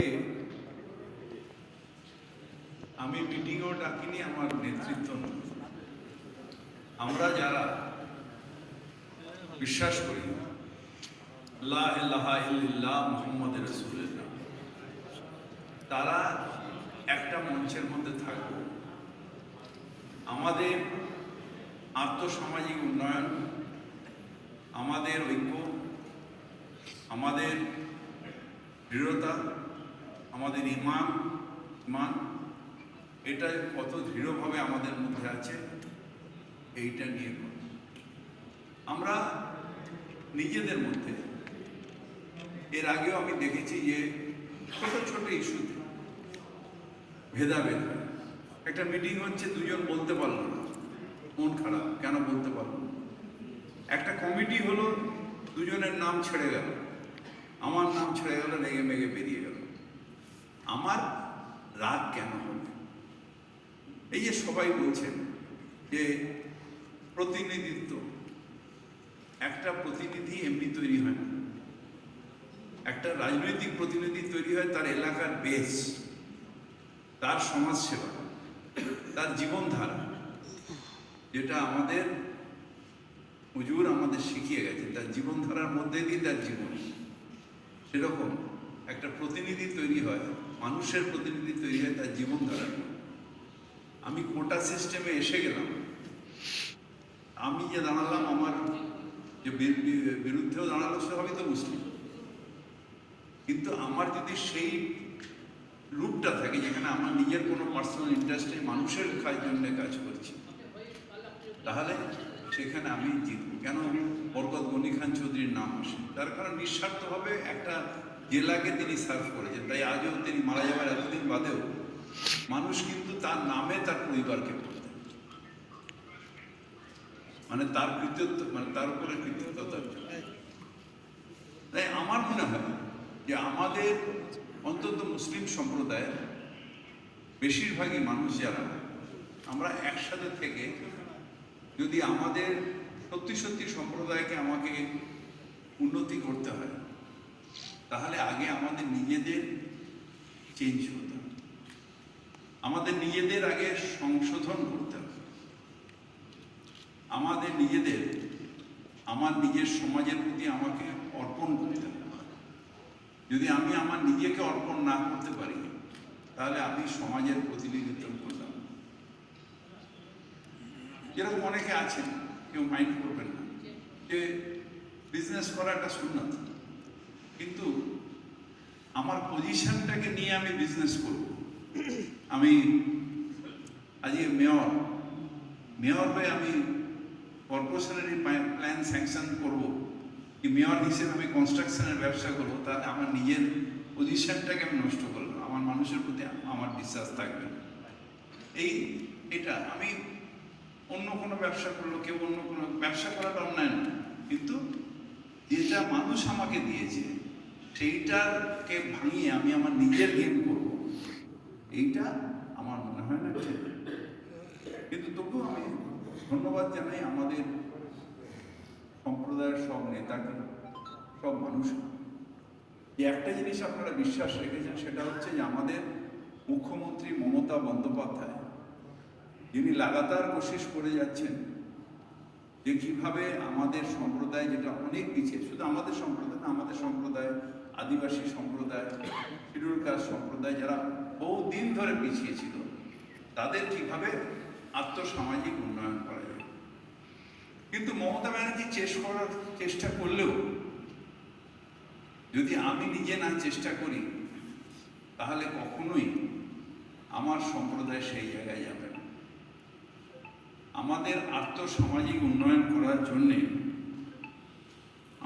আজকে আমি মিটিংও ডাকিনি, আমার নেতৃত্ব আমরা যারা বিশ্বাস করি মুহাম্মদ তারা একটা মঞ্চের মধ্যে থাকব। আমাদের আর্থসামাজিক উন্নয়ন, আমাদের ঐক্য, আমাদের দৃঢ়তা আমাদের ইমান ইমান এটা কত দৃঢ়ভাবে আমাদের মধ্যে আছে, এইটা নিয়ে। আমরা নিজেদের মধ্যে, এর আগেও আমি দেখেছি যে ছোট ছোট ইস্যুতে ভেদাভেদ একটা মিটিং হচ্ছে, দুজন বলতে পারল না, মন খারাপ, কেন বলতে পারল একটা কমিটি হলো, দুজনের নাম ছেড়ে গেল, আমার নাম ছেড়ে গেল রেগে মেগে বেরিয়ে গেল। আমার রাগ কেন হবে? এই যে সবাই বলছেন যে প্রতিনিধিত্ব, একটা প্রতিনিধি এমনি তৈরি হয় না। একটা রাজনৈতিক প্রতিনিধি তৈরি হয় তার এলাকার বেশ তার সমাজসেবা, তার জীবনধারা, যেটা আমাদের, হুজুর আমাদের শিখিয়ে গেছে, তার জীবনধারার মধ্যে দিয়ে তার জীবন। সেরকম একটা প্রতিনিধি তৈরি হয় মানুষের প্রতিনিধি তৈরি হয় তার জীবনধারার। আমি কোটা সিস্টেমে এসে গেলাম। আমি যে দাঁড়ালাম, আমার যে বিরুদ্ধেও দাঁড়াল সে হবে তো মুসলিম। কিন্তু আমার যদি সেই রূপটা থাকে যেখানে আমার নিজের কোনো পার্সোনাল ইন্টারেস্ট মানুষের কাজ জন্য কাজ করছি, তাহলে সেখানে আমি জিতব। কেন? বরকত গনি খান চৌধুরীর নাম আসে। তার কারণ নিঃস্বার্থভাবে একটা জেলাকে তিনি সার্ভ করেছেন। তাই আজও তিনি মারা যাওয়ার এতদিন বাদেও মানুষ কিন্তু তার নামে তার পরিবারকে বলতেন মানে তার কৃতিত্ব মানে তার উপরে কৃতিত্বতার তাই আমার মনে হয় যে আমাদের অন্তত মুসলিম সম্প্রদায়ের বেশিরভাগই মানুষ যারা, আমরা একসাথে থেকে যদি আমাদের সত্যি সত্যি সম্প্রদায়কে আমাকে উন্নতি করতে হয় তাহলে আগে আমাদের নিজেদের চেঞ্জ হতে হবে। আমাদের নিজেদের আগে সংশোধন করতে হবে। আমাদের নিজেদের, আমার নিজের সমাজের প্রতি আমাকে অর্পণ করতে হবে। যদি আমি আমার নিজেকে অর্পণ না করতে পারি, তাহলে আমি সমাজের প্রতিনিধিত্ব করলাম। যেরকম অনেকে আছেন, কেউ মাইন্ড করবেন না। যে বিজনেস করাটা সুন্নত কিন্তু আমার পজিশনটাকে নিয়ে আমি বিজনেস করব। আমি আজকে মেয়র মেয়র হয়ে আমি কর্পোরেশনের প্ল্যান স্যাংশন করব কি মেয়র হিসেবে আমি কনস্ট্রাকশনের ব্যবসা করব, তাহলে আমার নিজের পজিশনটাকে আমি নষ্ট করলাম আমার মানুষের প্রতি আমার বিশ্বাস থাকবে এই, এটা আমি অন্য কোনো ব্যবসা করল কেউ অন্য কোনো, ব্যবসা করাটা অন্যায় না কিন্তু যেটা মানুষ আমাকে দিয়েছে সেইটাকে ভাঙিয়ে আমি আমার নিজের গেম করব। এইটা আমার মনে হয় না ঠিক। কিন্তু তবুও আমি ধন্যবাদ জানাই আমাদের সম্প্রদায়ের সব নেতাকে, সব মানুষ যে একটা জিনিস আপনারা বিশ্বাস রেখেছেন, সেটা হচ্ছে যে আমাদের মুখ্যমন্ত্রী মমতা বন্দ্যোপাধ্যায়, যিনি লাগাতার কোশিশ করে যাচ্ছেন যে কীভাবে আমাদের সম্প্রদায় যেটা অনেক পিছিয়ে, শুধু আমাদের সম্প্রদায় না, আমাদের সম্প্রদায় আদিবাসী সম্প্রদায় শিডিউল কাস্ট সম্প্রদায় যারা বহুদিন ধরে পিছিয়ে ছিল, তাদের কীভাবে আত্মসামাজিক উন্নয়ন করা যায়? কিন্তু মমতা ব্যানার্জি চেষ্টা করার, চেষ্টা করলেও যদি আমি নিজে না চেষ্টা করি, তাহলে কখনোই আমার সম্প্রদায় সেই জায়গায় যাবে না। আমাদের আর্থসামাজিক উন্নয়ন করার জন্যে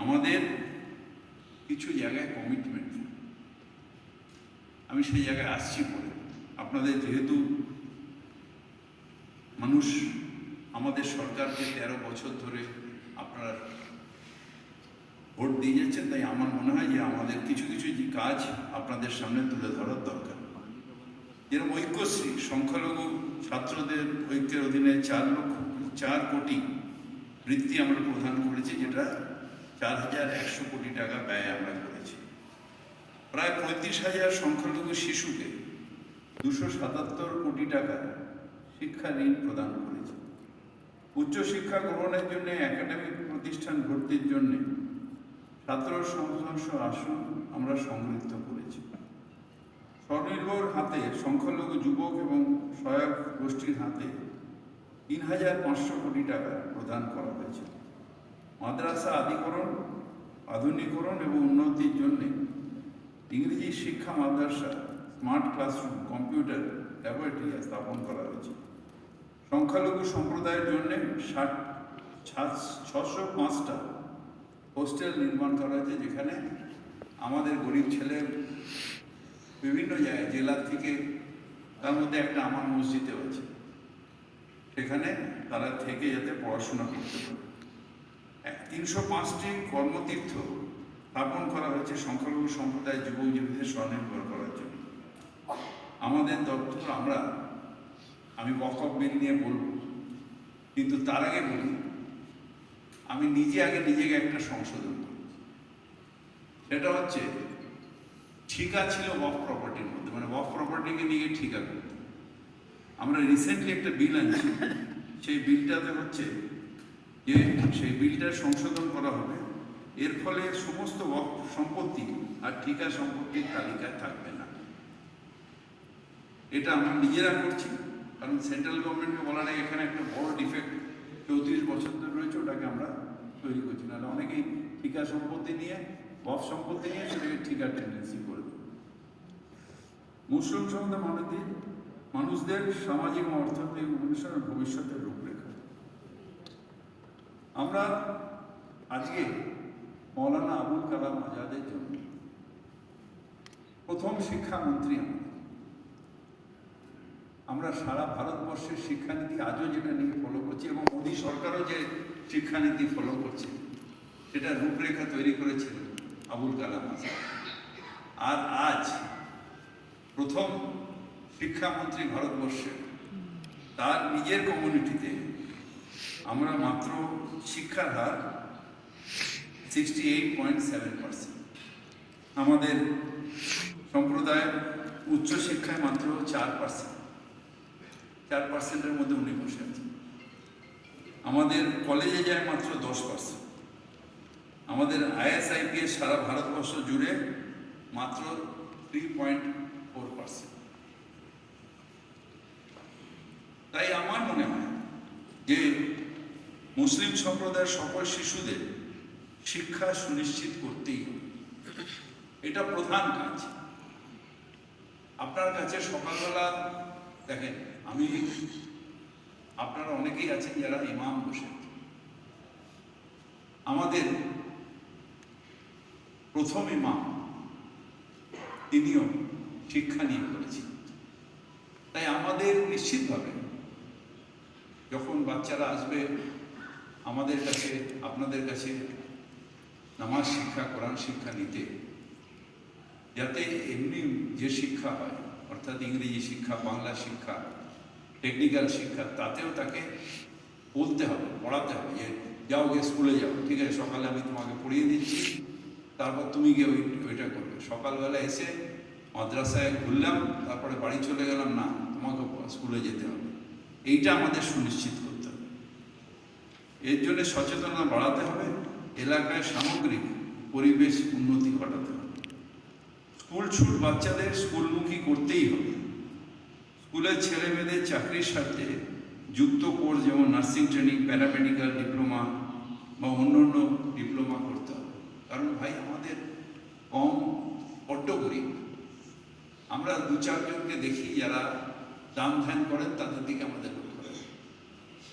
আমাদের কিছু জায়গায় কমিটমেন্ট আমি সেই জায়গায় আসছি পরে। আপনাদের যেহেতু মানুষ আমাদের সরকারকে তেরো বছর ধরে আপনারা ভোট দিয়ে যাচ্ছেন, তাই আমার মনে হয় যে আমাদের কিছু কিছু যে কাজ আপনাদের সামনে তুলে ধরার দরকার। যেরকম ঐক্যশ্রী, সংখ্যালঘু ছাত্রদের ঐক্যের অধীনে চার লক্ষ, চার কোটি বৃত্তি আমরা প্রদান করেছি, যেটা চার হাজার একশো কোটি টাকা ব্যয় আমরা করেছি। প্রায় পঁয়ত্রিশ হাজার সংখ্যালঘু শিশুকে দুশো সাতাত্তর কোটি টাকা শিক্ষা ঋণ প্রদান করেছে। উচ্চশিক্ষা গ্রহণের জন্য একাডেমিক প্রতিষ্ঠান ভর্তির জন্য ছাত্র শতাংশ আসন আমরা সংরক্ষিত করেছি। স্বনির্ভর হাতে সংখ্যালঘু যুবক এবং সহায়ক গোষ্ঠীর হাতে তিন হাজার পাঁচশো কোটি টাকা প্রদান করা হয়েছে। মাদ্রাসা আদিকরণ, আধুনিকরণ এবং উন্নতির জন্য ইংরেজি শিক্ষা মাদ্রাসা, স্মার্ট ক্লাসরুম, কম্পিউটার ল্যাবরেটরি স্থাপন করা হয়েছে। সংখ্যালঘু সম্প্রদায়ের জন্য ষাট ছশো পাঁচটা হোস্টেল নির্মাণ করা হয়েছে, যেখানে আমাদের গরিব ছেলে বিভিন্ন জায়গায়, জেলা থেকে তার মধ্যে একটা আমার মসজিদেও আছে। সেখানে তারা থেকে যাতে পড়াশোনা করতে পারে। তিনশো পাঁচটি কর্মতীর্থ স্থাপন করা হয়েছে সংখ্যালঘু সম্প্রদায় যুবক যুবতীদের স্বনির্ভর করার জন্য। আমাদের দপ্তর, আমরা, আমি বকফ বিল নিয়ে বলব, কিন্তু তার আগে বলি, আমি নিজে আগে নিজেকে একটা সংশোধন করি। সেটা হচ্ছে, ঠিকা ছিল ওয়াক প্রপার্টির মধ্যে মানে ওয়াক প্রপার্টিকে নিয়ে ঠিকা করতে। আমরা রিসেন্টলি একটা বিল আনছি, সেই বিলটাতে হচ্ছে যে সেই বিলটা সংশোধন করা হবে। এর ফলে সমস্ত সম্পত্তি আর ঠিকা সম্পত্তির তালিকায় থাকবে না। এটা আমরা নিজেরা করছি, কারণ সেন্ট্রাল গভর্নমেন্টকে বলা নেই, এখানে একটা বড় ডিফেক্ট। চৌত্রিশ বছর ধরে রয়েছে, ওটাকে আমরা তৈরি করছি। নাহলে অনেকেই ঠিকা সম্পত্তি নিয়ে বফ সম্পত্তি নিয়ে সেটাকে ঠিকা টেন্ডেন্সি করে। মুসলিম সমাজের মানুষদের সামাজিক অর্থনৈতিক উন্নয়নের ভবিষ্যতের আমরা আজকে মৌলানা আবুল কালাম আজাদের জন্য প্রথম শিক্ষামন্ত্রী আমরা সারা ভারতবর্ষের শিক্ষানীতি আজও যেটা নিয়ে ফলো করছি এবং মোদী সরকারও যে শিক্ষানীতি ফলো করছে, সেটা রূপরেখা তৈরি করেছিল আবুল কালাম আজাদ। আর আজ প্রথম শিক্ষামন্ত্রী ভারতবর্ষে, তার নিজের কমিউনিটিতে আমরা মাত্র শিক্ষার হার sixty eight point seven percent আমাদের সম্প্রদায়ের উচ্চশিক্ষায় মাত্র চার পার্সেন্ট চার পার্সেন্টের মধ্যে উনি বসে আছেন। আমাদের কলেজে যায় মাত্র দশ পার্সেন্ট আমাদের আইএসআইপিএস সারা ভারতবর্ষ জুড়ে মাত্র থ্রি পয়েন্ট ফোর পার্সেন্ট তাই আমার মনে হয় মুসলিম সম্প্রদায়ের সকল শিশুদের শিক্ষা সুনিশ্চিত করতেই এটা প্রধান কাজ। আপনার কাছে সকালবেলা, দেখেন, আমি, আপনারা অনেকেই আছেন যারা ইমাম বসে আমাদের প্রথম ইমাম, তিনিও শিক্ষা নিয়ে করেছেন তাই আমাদের নিশ্চিতভাবে যখন বাচ্চারা আসবে আমাদের কাছে, আপনাদের কাছে নামাজ শিক্ষা, কোরআন শিক্ষা নিতে। যাতে এমনি যে শিক্ষা হয়, অর্থাৎ ইংরেজি শিক্ষা, বাংলা শিক্ষা টেকনিক্যাল শিক্ষা, তাতেও তাকে বলতে হবে, পড়াতে হবে যে, যাও গিয়ে স্কুলে যাও, ঠিক আছে, সকালে আমি তোমাকে পড়িয়ে দিচ্ছি, তারপর তুমি গিয়ে ওই, ওইটা করবে। সকালবেলা এসে মাদ্রাসায় ঘুরলাম, তারপরে বাড়ি চলে গেলাম, না, তোমাকে স্কুলে যেতে হবে। এইটা আমাদের সুনিশ্চিত করতে হবে। এর জন্য সচেতনতা বাড়াতে হবে, এলাকায় সামগ্রিক পরিবেশ উন্নতি ঘটাতে হবে। স্কুল ছুট বাচ্চাদের স্কুলমুখী করতেই হবে। স্কুলের ছেলে মেয়েদের চাকরির সাথে যুক্ত কোর্স যেমন নার্সিং ট্রেনিং, প্যারামেডিক্যাল ডিপ্লোমা বা অন্যান্য ডিপ্লোমা করতে হবে। কারণ ভাই, আমাদের কম বড্ড আমরা দু চারজনকে দেখি যারা দান ধ্যান করেন, তাদের দিকে আমাদের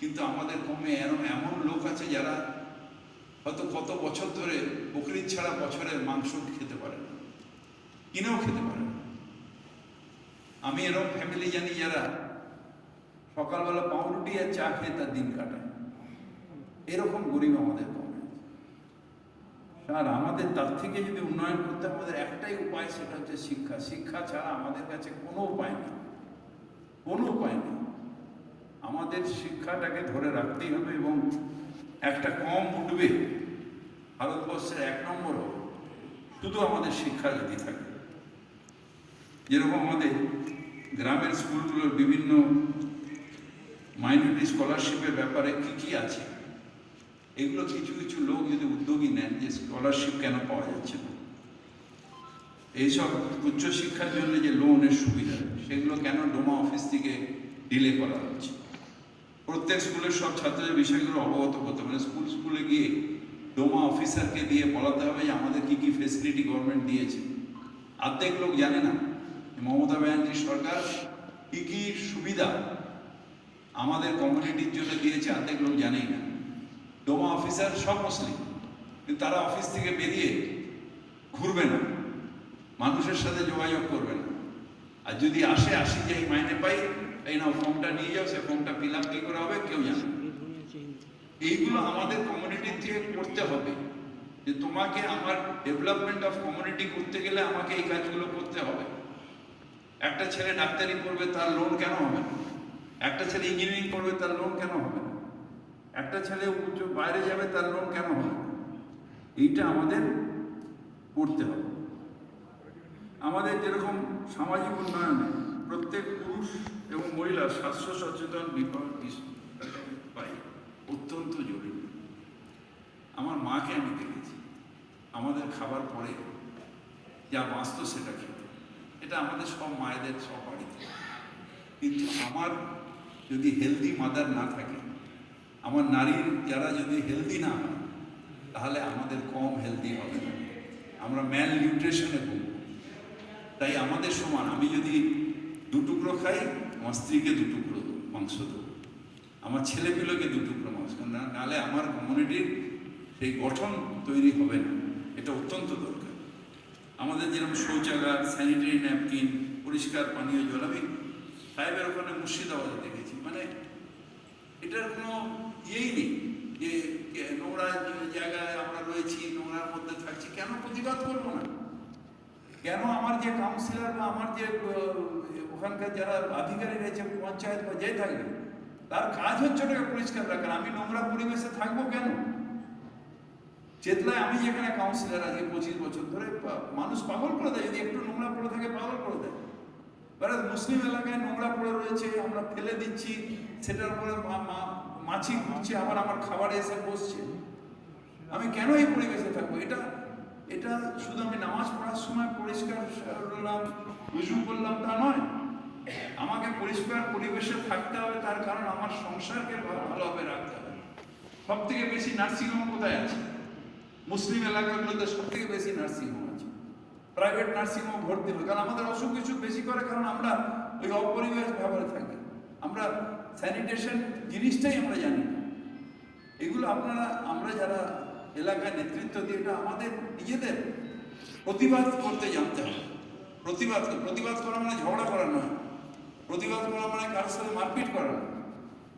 কিন্তু আমাদের কমে এমন এমন লোক আছে যারা হয়তো কত বছর ধরে বকরিদ ছাড়া বছরের মাংস খেতে পারে না, কিনেও খেতে পারে না। আমি এরকম ফ্যামিলি জানি যারা সকালবেলা পাউরুটি আর চা খেয়ে তার দিন কাটায়। এরকম গরিব আমাদের কমে আর আমাদের তার থেকে যদি উন্নয়ন করতে আমাদের একটাই উপায় সেটা হচ্ছে শিক্ষা। শিক্ষা ছাড়া আমাদের কাছে কোনো উপায় নেই। কোনো উপায় নেই। আমাদের শিক্ষাটাকে ধরে রাখতেই হবে এবং একটা কম উঠবে। ভারতবর্ষের এক নম্বর শুধু আমাদের শিক্ষা যদি থাকে। যেরকম আমাদের গ্রামের স্কুলগুলোর বিভিন্ন মাইনরিটি স্কলারশিপের ব্যাপারে কি কি আছে? এগুলো কিছু কিছু লোক যদি উদ্যোগী নেন যে স্কলারশিপ কেন পাওয়া যাচ্ছে না? এইসব উচ্চশিক্ষার জন্য যে লোনের সুবিধা, সেগুলো কেন ডোমা অফিস থেকে ডিলে করা হচ্ছে? প্রত্যেক স্কুলের সব ছাত্রদের বিষয়গুলো অবগত করতে মানে স্কুল স্কুলে গিয়ে ডোমা অফিসারকে দিয়ে বলাতে হবে যে আমাদের কি কি ফেসিলিটি গভর্নমেন্ট দিয়েছে। অর্ধেক লোক জানে না মমতা ব্যানার্জি সরকার কি কি সুবিধা আমাদের কমিউনিটির জন্য দিয়েছে অর্ধেক লোক জানেই না। ডোমা অফিসার সব মুসলিম, কিন্তু তারা অফিস থেকে বেরিয়ে ঘুরবে না। মানুষের সাথে যোগাযোগ করবে না। আর যদি আসে, আসি যে মাইনে পাই এই নাও ফর্মটা নিয়ে যাও, সে ফর্মটা ফিল আপ কী করে হবে, কেউ জানে। এইগুলো আমাদের কমিউনিটির থেকে করতে হবে। যে তোমাকে আমার ডেভেলপমেন্ট অফ কমিউনিটি করতে গেলে আমাকে এই কাজগুলো করতে হবে। একটা ছেলে ডাক্তারি করবে, তার লোন কেন হবে না? একটা ছেলে ইঞ্জিনিয়ারিং করবে, তার লোন কেন হবে না? একটা ছেলে উচ্চ বাইরে যাবে, তার লোন কেন হবে না? এইটা আমাদের করতে হবে। আমাদের যেরকম সামাজিক উন্নয়নে প্রত্যেক পুরুষ এবং মহিলা স্বাস্থ্য সচেতন বিভাগ পাই অত্যন্ত জরুরি। আমার মাকে আমি দেখেছি। আমাদের খাবার পরে যা বাঁচত সেটা খেত। এটা আমাদের সব মায়েদের, সব বাড়িতে। কিন্তু আমার যদি হেলদি মাদার না থাকে, আমার নারীর যারা যদি হেলদি না হয়, তাহলে আমাদের কম হেলদি হবে। আমরা ম্যাল নিউট্রিশনে ভুগব। তাই আমাদের সমান। আমি যদি দু টুকরো খাই, আমার স্ত্রীকে দু টুকরো মাংস দেবো। আমার ছেলেপিলোকে দু টুকরো মাংস। না নাহলে আমার কমিউনিটির সেই গঠন তৈরি হবে না। এটা অত্যন্ত দরকার। আমাদের যেরকম শৌচাগার স্যানিটারি ন্যাপকিন পরিষ্কার পানীয় জল, আমি সাহেবের ওখানে মুর্শিদাবাদে দেখেছি। মানে এটার কোনো ইয়েই নেই যে নোংরা জায়গায় আমরা রয়েছি, নোংরার মধ্যে থাকছি, কেন প্রতিবাদ করব না? কেন আমার যে কাউন্সিলর বা আমার যে ওখানকার যারা আধিকারী রয়েছে, পঞ্চায়েত বা যে থাকবে, তার কাজ হচ্ছে ওটাকে পরিষ্কার রাখা। আমি নোংরা পরিবেশে থাকব কেন? চেতলায় আমি যেখানে কাউন্সিলর আজকে পঁচিশ বছর ধরে মানুষ পাগল করে দেয়, যদি একটু নোংরা পড়ে থাকে পাগল করে দেয়। এবারে মুসলিম এলাকায় নোংরা পড়ে রয়েছে, আমরা ফেলে দিচ্ছি, সেটার উপরে মাছি ঘুরছে, আবার আমার খাবারে এসে বসছে। আমি কেন এই পরিবেশে থাকব? এটা এটা শুধু আমি নামাজ পড়ার সময় পরিষ্কার করলাম, উজু করলাম তা নয়। আমাকে পরিষ্কার পরিবেশে থাকতে হবে, তার কারণ আমার সংসারকে ভালোভাবে রাখতে হবে। সব থেকে বেশি নার্সিংহোম কোথায় আছে? মুসলিম এলাকাগুলোতে সব থেকে বেশি নার্সিংহোম আছে। প্রাইভেট নার্সিংহোম ভর্তি হবে কারণ আমাদের অসুখ বিসুখ বেশি করে, কারণ আমরা ওই অপরিবেশ ব্যবহারে থাকি। আমরা স্যানিটেশন জিনিসটাই আমরা জানি এগুলো আপনারা, আমরা যারা এলাকায় নেতৃত্ব দিয়ে এটা আমাদের নিজেদের প্রতিবাদ করতে জানতে হবে। প্রতিবাদ প্রতিবাদ করা মানে ঝগড়া করা নয়। প্রতিবাদ করা মানে কারোর সাথে মারপিট করা নয়।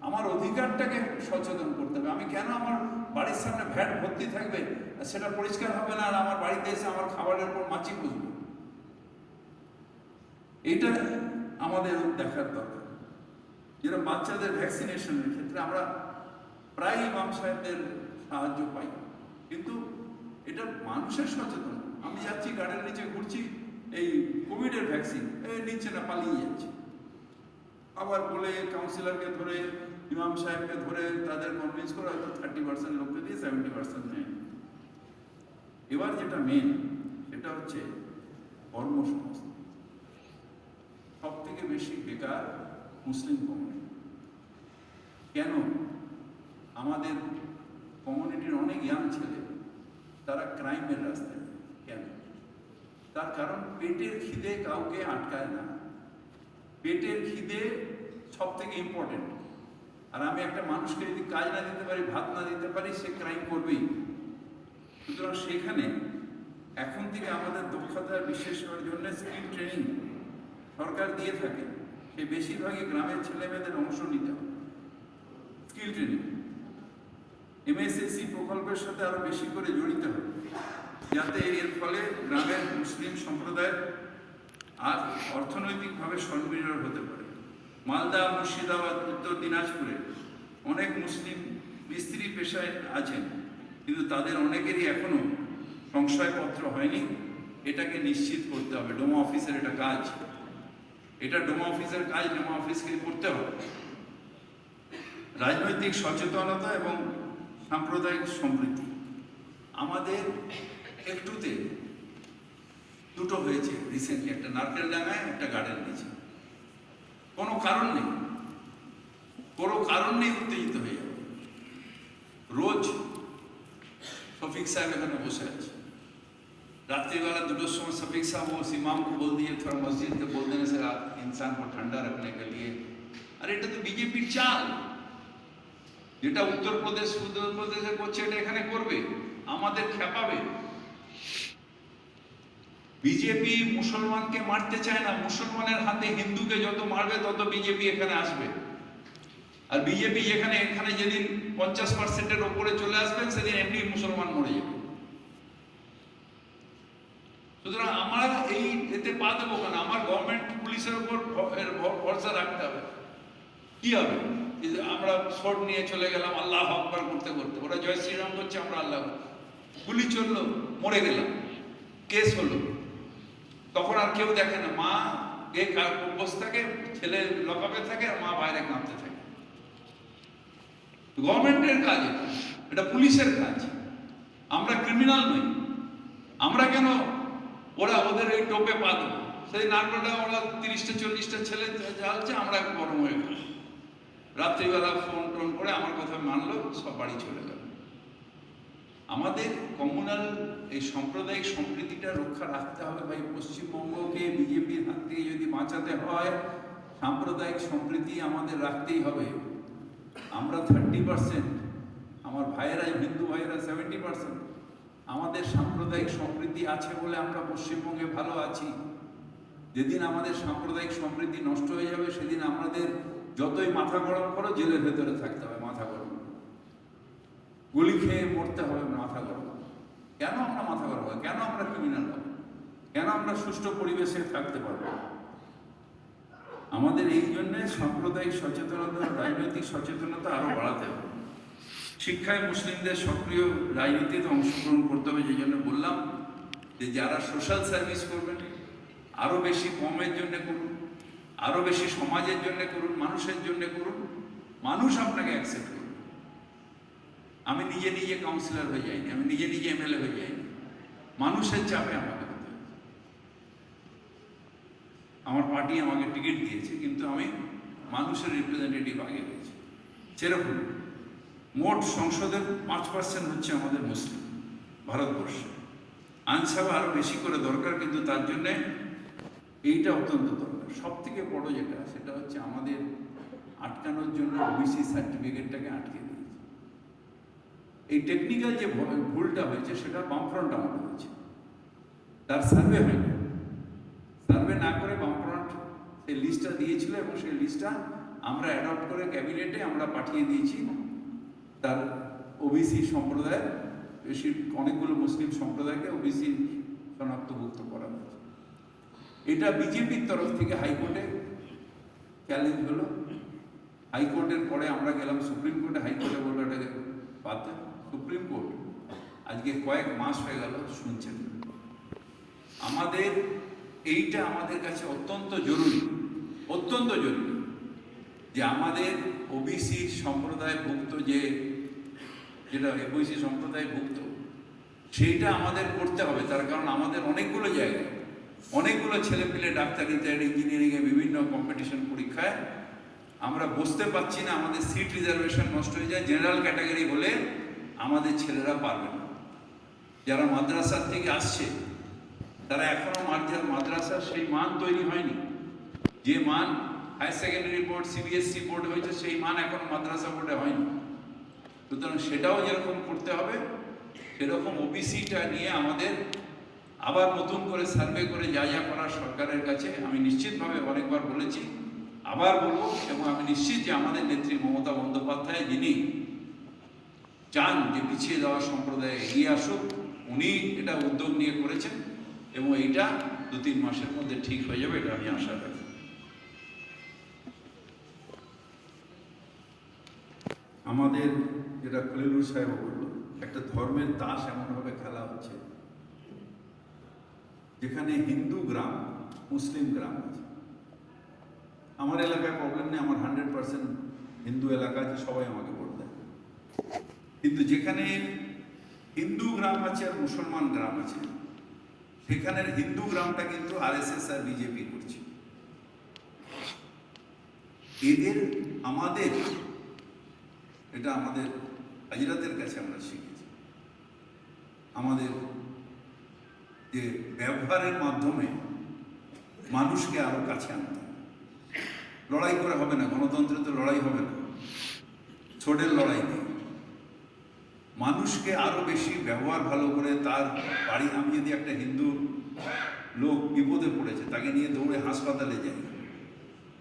আমার অধিকারটাকে সচেতন করতে হবে। আমি কেন আমার বাড়ির সামনে ভ্যাট ভর্তি থাকবে? সেটা পরিষ্কার হবে না আর আমার বাড়িতে এসে আমার খাবারের উপর মাছি বুঝবে এইটা আমাদের দেখার দরকার। যেরকম বাচ্চাদের ভ্যাকসিনেশনের ক্ষেত্রে আমরা প্রায় ইমাম সাহেবদের সাহায্য পাই। কিন্তু এটা মানুষের সচেতন। আমি যাচ্ছি, গাড়ির নিচে ঘুরছি, এই কোভিডের ভ্যাকসিন নিচ্ছে না, পালিয়ে যাচ্ছে। আবার বলে কাউন্সিলরকে ধরে, ইমাম সাহেবকে ধরে তাদের কনভিন্স করে হয়তো থার্টি পার্সেন্ট লোককে দিয়ে সেভেন্টি পার্সেন্ট নেয়। এবার যেটা মেন সেটা হচ্ছে কর্মসংস্থান। সব থেকে বেশি বেকার মুসলিম কমিউনিটি কেন? আমাদের কমিউনিটির অনেক ইয়াং ছেলে তারা ক্রাইমের রাস্তায় কেন? তার কারণ পেটের খিদে কাউকে আটকায় না। পেটের খিদে সব থেকে ইম্পর্টেন্ট আর আমি একটা মানুষকে যদি কাজ না দিতে পারি, ভাত না দিতে পারি, সে ক্রাইম করবেই। সুতরাং সেখানে এখন থেকে আমাদের দক্ষতা বিশেষ করার জন্য স্কিল ট্রেনিং সরকার দিয়ে থাকে। সে বেশিরভাগই গ্রামের ছেলেমেয়েদের অংশ নিতে হবে স্কিল ট্রেনিং এমএসএসসি প্রকল্পের সাথে আরও বেশি করে জড়িত হবে। যাতে এর ফলে গ্রামের মুসলিম সম্প্রদায় আর অর্থনৈতিকভাবে স্বনির্ভর হতে পারে। মালদা, মুর্শিদাবাদ, উত্তর দিনাজপুরে অনেক মুসলিম মিস্ত্রি পেশায় আছেন, কিন্তু তাদের অনেকেরই এখনও সংশয়পত্র হয়নি। এটাকে নিশ্চিত করতে হবে। ডোমা অফিসের এটা কাজ। এটা ডোমা অফিসের কাজ, ডোমা অফিসকে করতে হবে। রাজনৈতিক সচেতনতা এবং সাম্প্রদায়িক সম্প্রীতি আমাদের একটুতে দুটো হয়েছে রিসেন্টলি একটা নারকেল ডাঙায় একটা গার্ডেন নিয়েছে কোনো কারণ নেই কোনো কারণ নেই উত্তেজিত হয়ে যাবে রোজ শফিক সাহেব এখানে বসে আছে रात्रिवाला दुटो समय सफीक साहब उस इमाम को बोल दिए थोड़ा मस्जिद के बोल देने से आप इंसान को ठंडा रखने के लिए আরে এটা তো বিজেপির চাল যেটা উত্তরপ্রদেশ উত্তরপ্রদেশে করছে, এটা এখানে করবে, আমাদের খেপাবে। বিজেপি মুসলমানকে মারতে চায় না, মুসলমানের হাতে হিন্দুকে যত মারবে, তত বিজেপি এখানে আসবে। আর বিজেপি যেখানে, এখানে যেদিন পঞ্চাশ পার্সেন্টের ওপরে চলে আসবেন, সেদিন এমনি মুসলমান মরে যাবে। সুতরাং আমার এই এতে পা দেবো কেন? আমার গভর্নমেন্ট পুলিশের উপর ভরসা রাখতে হবে। কি হবে? আমরা শোট নিয়ে চলে গেলাম, আল্লাহ আকবার করতে করতে ওরা জয় শ্রীরাম করছে, আমরা আল্লাহ। গুলি চলল, মরে গেলাম। কেস হলো। তখন আর কেউ দেখে না। মা এ বসে থাকে, ছেলে লকাপে থাকে, আর মা বাইরে কাঁদতে থাকে। গভর্নমেন্টের কাজ এটা। পুলিশের কাজ। আমরা ক্রিমিনাল নই। আমরা কেন ওরা ওদের এই টোপে পা দেবো? সেই নারকলটা ওরা তিরিশটা, চল্লিশটা ছেলে জ্বালছে আমরা গরম হয়ে গেল রাত্রিবেলা ফোন টোন করে আমার কথা মানলো, সব বাড়ি চলে গেল। আমাদের কমিউনাল এই সাম্প্রদায়িক সম্প্রীতিটা রক্ষা রাখতে হবে ভাই। পশ্চিমবঙ্গকে, বিজেপির হাত থেকে যদি বাঁচাতে হয়, সাম্প্রদায়িক সম্প্রীতি আমাদের রাখতেই হবে। আমরা থার্টি পার্সেন্ট আমার ভাইয়েরা হিন্দু ভাইয়েরা সেভেন্টি পার্সেন্ট আমাদের সাম্প্রদায়িক সম্প্রীতি আছে বলে আমরা পশ্চিমবঙ্গে ভালো আছি। যেদিন আমাদের সাম্প্রদায়িক সম্প্রীতি নষ্ট হয়ে যাবে, সেদিন আমাদের যতই মাথা গরম করো, জেলের ভেতরে থাকতে হবে মাথা গরম। গুলি খেয়ে মরতে হবে মাথা গরম। কেন আমরা মাথা গরম হবে? কেন আমরা ক্রিমিনাল হব কেন আমরা সুষ্ঠু পরিবেশে থাকতে পারব? আমাদের এই জন্যে সাম্প্রদায়িক সচেতনতা, রাজনৈতিক সচেতনতা আরও বাড়াতে হবে। শিক্ষায় মুসলিমদের সক্রিয় রাজনীতিতে অংশগ্রহণ করতে হবে, যে জন্য বললাম যে যারা সোশ্যাল সার্ভিস করবেন, আরও বেশি কমের জন্য করুন। আরও বেশি সমাজের জন্য করুন, মানুষের জন্য করুন, মানুষ আপনাকে অ্যাকসেপ্ট করবে আমি নিজে নিজে কাউন্সিলর হয়ে যাইনি, আমি নিজে নিজে এমএলএ হয়ে যাইনি। মানুষের চাপে আমাকে হতে আমার পার্টি আমাকে টিকিট দিয়েছে, কিন্তু আমি মানুষের রিপ্রেজেন্টেটিভ আগে হয়েছি। সেরকম মোট সংসদের পাঁচ পার্সেন্ট হচ্ছে আমাদের মুসলিম ভারতবর্ষে। আইনসভা আরও বেশি করে দরকার, কিন্তু তার জন্যে এইটা অত্যন্ত দরকার। সব থেকে বড় যেটা, সেটা হচ্ছে আমাদের আটকানোর জন্য ওবিসি সার্টিফিকেটটাকে আটকে দিয়েছে। এই টেকনিক্যাল যে ভুলটা হয়েছে, সেটা বামফ্রন্ট আমাদের হয়েছে। তার সার্ভে হয়নি। সার্ভে না করে বামফ্রন্ট সেই লিস্টটা দিয়েছিল এবং সেই লিস্টটা আমরা অ্যাডপ্ট করে ক্যাবিনেটে আমরা পাঠিয়ে দিয়েছি। তার ওবিসি সম্প্রদায় বেশি অনেকগুলো মুসলিম সম্প্রদায়কে ওবিসি শনাক্তভুক্ত করা এটা বিজেপির তরফ থেকে হাইকোর্টে চ্যালেঞ্জ হলো। হাইকোর্টের পরে আমরা গেলাম সুপ্রিম কোর্টে, হাইকোর্টে বলল এটাকে পাতে সুপ্রিম কোর্ট আজকে কয়েক মাস হয়ে গেল শুনছেন আমাদের এইটা আমাদের কাছে অত্যন্ত জরুরি অত্যন্ত জরুরি যে আমাদের ওবিসি সম্প্রদায়ভুক্ত যে, যেটা ওবিসি সম্প্রদায়ভুক্ত সেইটা আমাদের করতে হবে। তার কারণ আমাদের অনেকগুলো জায়গায় অনেকগুলো ছেলেপিলে ডাক্তারিতে ইঞ্জিনিয়ারিংয়ে বিভিন্ন কম্পিটিশন পরীক্ষায়। আমরা বসতে পারছি না, আমাদের সিট রিজার্ভেশন নষ্ট হয়ে যায়। জেনারেল ক্যাটাগরি হলে আমাদের ছেলেরা পারবে না। যারা মাদ্রাসার থেকে আসছে, তারা এখনও মাদ্রা- মাদ্রাসার, সেই মান তৈরি হয়নি। যে মান higher secondary board CBSC board হয়েছে, সেই মান এখনও মাদ্রাসা বোর্ডে হয়নি। সুতরাং সেটাও যেরকম করতে হবে, সেরকম ওবিসিটা নিয়ে আমাদের আবার নতুন করে সার্ভে করে যা যা করার সরকারের কাছে আমি নিশ্চিতভাবে অনেকবার বলেছি। আবার বলব, এবং আমি নিশ্চিত যে আমাদের নেত্রী মমতা বন্দ্যোপাধ্যায় যিনি চান যে পিছিয়ে যাওয়া সম্প্রদায় এগিয়ে আসুক, উনি এটা উদ্যোগ নিয়ে করেছেন, এবং এইটা দু তিন মাসের মধ্যে ঠিক হয়ে যাবে এটা আমি আশা রাখি। আমাদের যেটা খলিলুর সাহেব বলল, একটা ধর্মের তাস এমনভাবে খেলা হচ্ছে। যেখানে হিন্দু গ্রাম, মুসলিম গ্রাম আছে। আমার এলাকায় প্রবলেম নেই, আমার হান্ড্রেড পার্সেন্ট হিন্দু এলাকা আছে, সবাই আমাকে ভোট দেয়। কিন্তু যেখানে হিন্দু গ্রাম আছে আর মুসলমান গ্রাম আছে, সেখানের হিন্দু গ্রামটা কিন্তু আরএসএস আর বিজেপি করছে। এদের, আমাদের, এটা আমাদের, হাজিরাতের কাছে আমরা শিখেছি। আমাদের যে ব্যবহারের মাধ্যমে মানুষকে আরও কাছে আনতে লড়াই করে হবে না, গণতন্ত্রে তো লড়াই হবে না। ছোটের লড়াই নেই। মানুষকে আরও বেশি ব্যবহার ভালো করে তার বাড়ি, আমি যদি একটা হিন্দু লোক বিপদে পড়েছে, তাকে নিয়ে দৌড়ে হাসপাতালে যাই।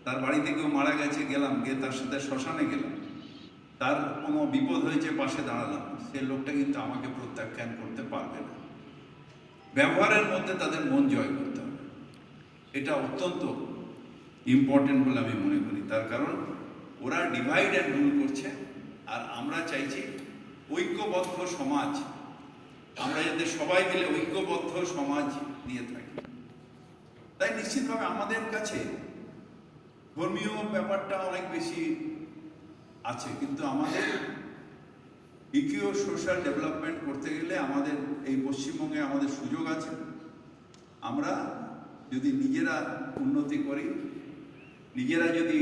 তার বাড়িতে কেউ মারা গেছে, গেলাম, গিয়ে তার সাথে শ্মশানে গেলাম। তার কোনো বিপদ হয়েছে, পাশে দাঁড়ালাম। সে লোকটা কিন্তু আমাকে প্রত্যাখ্যান করতে পারবে না। ব্যবহারের মধ্যে তাদের মন জয় করতে হবে। এটা অত্যন্ত ইম্পর্টেন্ট বলে আমি মনে করি। তার কারণ ওরা ডিভাইড অ্যান্ড রুল করছে আর আমরা চাইছি ঐক্যবদ্ধ সমাজ, আমরা যাতে সবাই মিলে ঐক্যবদ্ধ সমাজ নিয়ে থাকি। তাই নিশ্চিতভাবে আমাদের কাছে ধর্মীয় ব্যাপারটা অনেক বেশি আছে, কিন্তু আমাদের ইকিও সোশ্যাল ডেভেলপমেন্ট করতে গেলে আমাদের, এই পশ্চিমবঙ্গে আমাদের সুযোগ আছে। আমরা যদি নিজেরা উন্নতি করি, নিজেরা যদি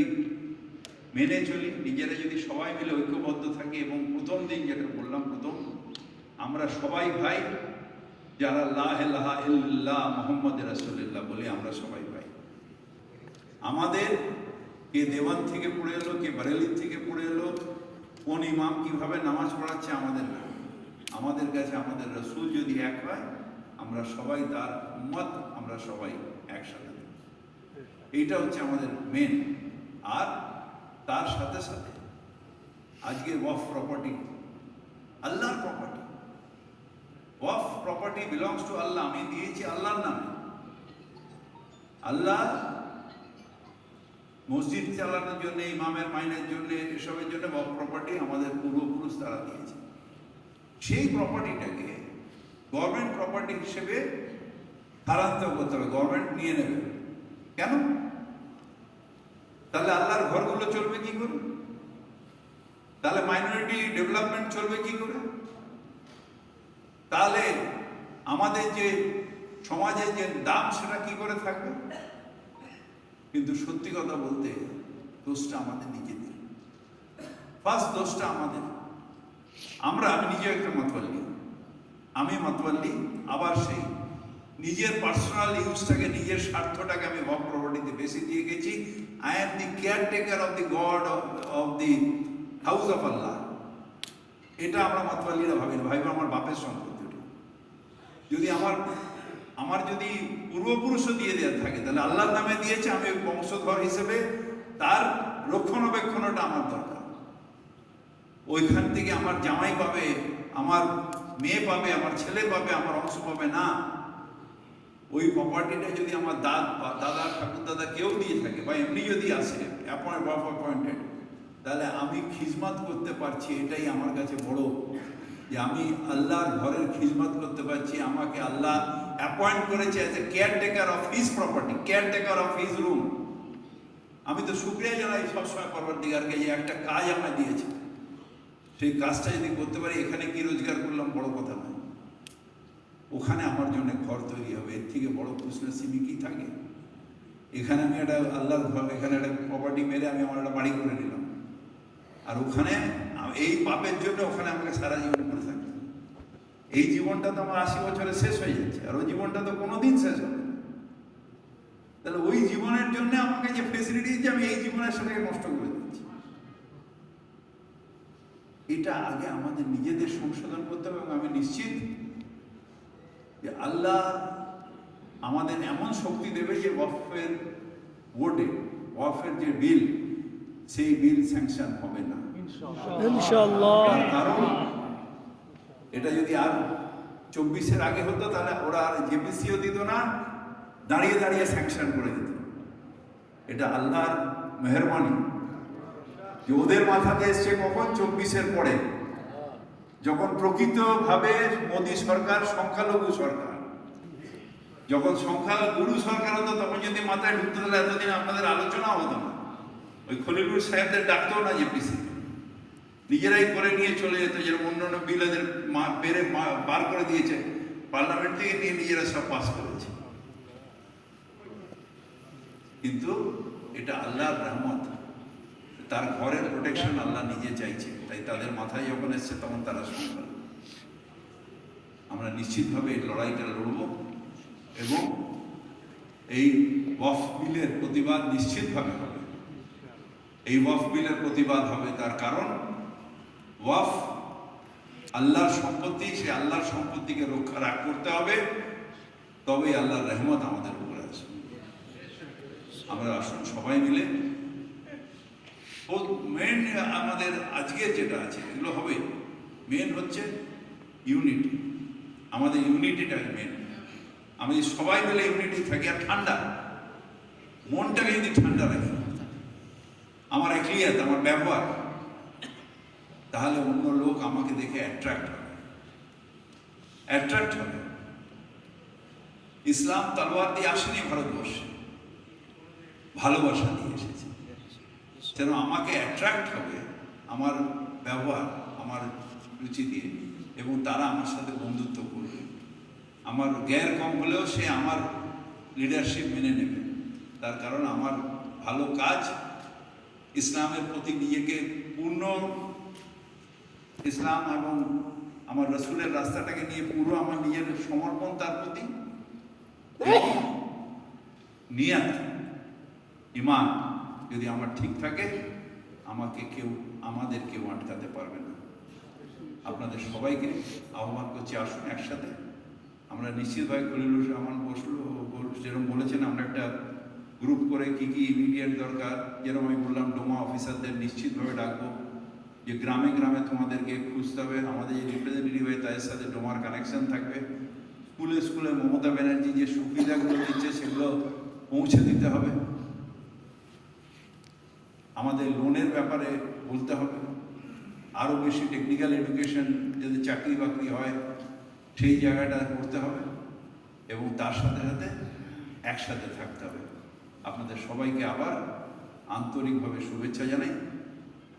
মেনে চলি, নিজেরা যদি সবাই মিলে ঐক্যবদ্ধ থাকি এবং প্রথম দিন যেটা বললাম, প্রথম, আমরা সবাই ভাই, যারা লাহ মোহাম্মদ রাসুল্লাহ বলে আমরা সবাই ভাই। আমাদের কে দেওয়ান থেকে পড়ে এলো, কে বারেলির থেকে পড়ে এলো কোন ইমাম কীভাবে নামাজ পড়াচ্ছে আমাদের না? আমাদের কাছে আমাদের রসুল যদি এক হয়, আমরা সবাই তার মত আমরা সবাই একসাথে। এইটা হচ্ছে আমাদের মেন আর তার সাথে সাথে আজকে ওয়াফ প্রপার্টি আল্লাহর প্রপার্টি ওয়াফ প্রপার্টি বিলংস টু আল্লাহ। আমি দিয়েছি আল্লাহর নামে। আল্লাহ মসজিদ চালানোর জন্য, ইমামের মাইনের জন্য, এসবের জন্য প্রপার্টি আমাদের পূর্বপুরুষ তারা দিয়েছে। সেই প্রপার্টিটাকে গভর্নমেন্ট প্রপার্টি হিসেবে স্থানান্তর করতে হবে গভর্নমেন্ট নিয়ে নেবে। কেন? তাহলে আল্লাহর ঘরগুলো চলবে কি করে? তাহলে মাইনরিটি ডেভেলপমেন্ট চলবে কি করে? তাহলে আমাদের যে সমাজের যে দাম, সেটা কি করে থাকবে? কিন্তু সত্যি কথা বলতে, দোষটা আমাদের নিজেদের। ফার্স্ট দোষটা আমাদের। আমরা, আমি নিজে একটা মাতোয়াল্লি আমি মাতোয়াল্লি আবার সেই নিজের পার্সোনাল ইউজটাকে নিজের স্বার্থটাকে আমি ওয়ার্ক প্রপার্টিতে বেশি দিয়ে গেছি। I am the caretaker of the God of the house of আল্লাহ এটা আমরা মাতোয়াল্লিরা ভাবি না। আমার বাপের সম্পত্তি যদি আমার আমার যদি পূর্বপুরুষও দিয়ে দেওয়া থাকে, তাহলে আল্লাহর নামে দিয়েছে, আমি বংশধর হিসেবে তার রক্ষণাবেক্ষণটা আমার দরকার। ওইখান থেকে আমার জামাই পাবে, আমার মেয়ে পাবে, আমার ছেলে পাবে, আমার অংশ পাবে না। ওই প্রপার্টিটা যদি আমার দাদ বা দাদা ঠাকুর দাদা কেউ দিয়ে থাকে বা এমনি যদি আসে অ্যাপয়েন্ট বা অ্যাপয়েন্টেড তাহলে আমি খিজমত করতে পারছি, এটাই আমার কাছে বড়। যে আমি আল্লাহর ঘরের খিজমাত করতে পারছি, আমাকে আল্লাহ অ্যাপয়েন্ট করেছে as a caretaker of his property caretaker of his room আমি তো শুক্রিয়া জানাই সবসময় পরবর দিগারকে যে একটা কাজ আমায় দিয়েছে। সেই কাজটা যদি করতে পারি, এখানে কি রোজগার করলাম বড় কথা নয়। ওখানে আমার জন্য ঘর তৈরি হবে। এর থেকে বড় খুশনসিবি কি থাকে? এখানে আমি একটা আল্লাহর ঘর, এখানে একটা প্রপার্টি মেরে আমি আমার একটা বাড়ি করে নিলাম। আর ওখানে, এই পাপের জন্য ওখানে আমাকে সারা জীবন করে হবে। এই জীবনটা তো আমার আশি বছরে শেষ হয়ে যাচ্ছে আর ওই জীবনটা তো কোনোদিন শেষ হবে তাহলে ওই জীবনের জন্য আমাকে যে ফেসিলিটি দিচ্ছে আমি এই জীবনের সেটাকে নষ্ট করে দিচ্ছি। এটা আগে আমাদের নিজেদের সংশোধন করতে হবে এবং আমি নিশ্চিত যে আল্লাহ আমাদের এমন শক্তি দেবে যে ওয়াফের বোর্ডে ওয়াফের যে বিল সেই বিল স্যাংশন হবে না। ইনশাআল্লাহ। কারণ এটা যদি আর চব্বিশের আগে হতো, তাহলে ওরা আর জেপিসিও দিত না, দাঁড়িয়ে দাঁড়িয়ে স্যাংশন করে দিত। এটা আল্লাহর মেহরবানি। যে ওদের মাথাতে এসছে কখন? চব্বিশের পরে। যখন প্রকৃতভাবে মোদী সরকার সংখ্যালঘু সরকার। যখন সংখ্যা গুরু সরকার হতো, তখন যদি মাথায় ঢুকতে দিলে এতদিন আপনাদের আলোচনা হতো না। ওই খলিলুর সাহেবদের ডাকতেও না জেপিসি নিজেরাই করে নিয়ে চলে যেত, যেরকম অন্য অন্য বিলেদের মা- বেড়ে বার করে দিয়েছে, পার্লামেন্ট থেকে নিয়ে নিজেরা সব পাস করেছে। কিন্তু এটা আল্লাহর রহমত। তার ঘরের প্রোটেকশন আল্লাহ নিজে চাইছে, তাই তাদের মাথায় যখন এসছে তখন তারা সংখ্যা আমরা নিশ্চিতভাবে এই লড়াইটা লড়ব এবং এই ওয়াফ বিলের প্রতিবাদ নিশ্চিতভাবে হবে। এই ওয়াফ বিলের প্রতিবাদ হবে তার কারণ ওয়াফ, আল্লাহর সম্পত্তি, সে আল্লাহর সম্পত্তিকে রক্ষা রাখ করতে হবে, তবেই আল্লাহর রহমত আমাদের উপরে আসবে। আমরা আসুন সবাই মিলে। মেন আমাদের আজকের যেটা আছে, এগুলো হবে মেন হচ্ছে ইউনিটি আমাদের ইউনিটিটা মেন আমি সবাই মিলে ইউনিটি থাকি, আর ঠান্ডা। মনটাকে যদি ঠান্ডা রাখি। আমার একলিয়াত আমার ব্যবহার তাহলে অন্য লোক আমাকে দেখে অ্যাট্রাক্ট হবে। অ্যাট্রাক্ট হবে। ইসলাম তলোয়ার দিয়ে আসেনি ভারতবর্ষে। ভালোবাসা দিয়ে এসেছে। যেন আমাকে অ্যাট্রাক্ট হবে আমার ব্যবহার, আমার রুচি দিয়ে এবং তারা আমার সাথে বন্ধুত্ব করবে। আমার জ্ঞান কম হলেও সে আমার লিডারশিপ মেনে নেবে। তার কারণ আমার ভালো কাজ ইসলামের প্রতি নিজেকে পূর্ণ ইসলাম এবং আমার রসুলের রাস্তাটাকে নিয়ে পুরো আমার নিজের সমর্পণ তার প্রতি নিয়াত ইমান যদি আমার ঠিক থাকে, আমাকে কেউ, আমাদের কেউ আটকাতে পারবে না। আপনাদের সবাইকে আহ্বান করছি, আসুন একসাথে। আমরা নিশ্চিতভাবে খলিলুর রহমান বসল যেরকম বলেছেন, আমরা একটা গ্রুপ করে কি কি ইমিডিয়েট দরকার, যেরকম আমি বললাম, ডোমা অফিসারদের নিশ্চিতভাবে ডাকবো। যে গ্রামে গ্রামে তোমাদেরকে খুঁজতে হবে, আমাদের যে রিপ্রেজেন্টেটিভ হয় তাদের সাথে ডোমার কানেকশন থাকবে। স্কুলে স্কুলে মমতা ব্যানার্জি যে সুবিধাগুলো দিচ্ছে সেগুলো পৌঁছে দিতে হবে। আমাদের লোনের ব্যাপারে বলতে হবে। আরও বেশি টেকনিক্যাল এডুকেশন যদি চাকরি বাকরি হয়, সেই জায়গাটা করতে হবে এবং তার সাথে সাথে একসাথে থাকতে হবে। আপনাদের সবাইকে আবার আন্তরিকভাবে শুভেচ্ছা জানাই।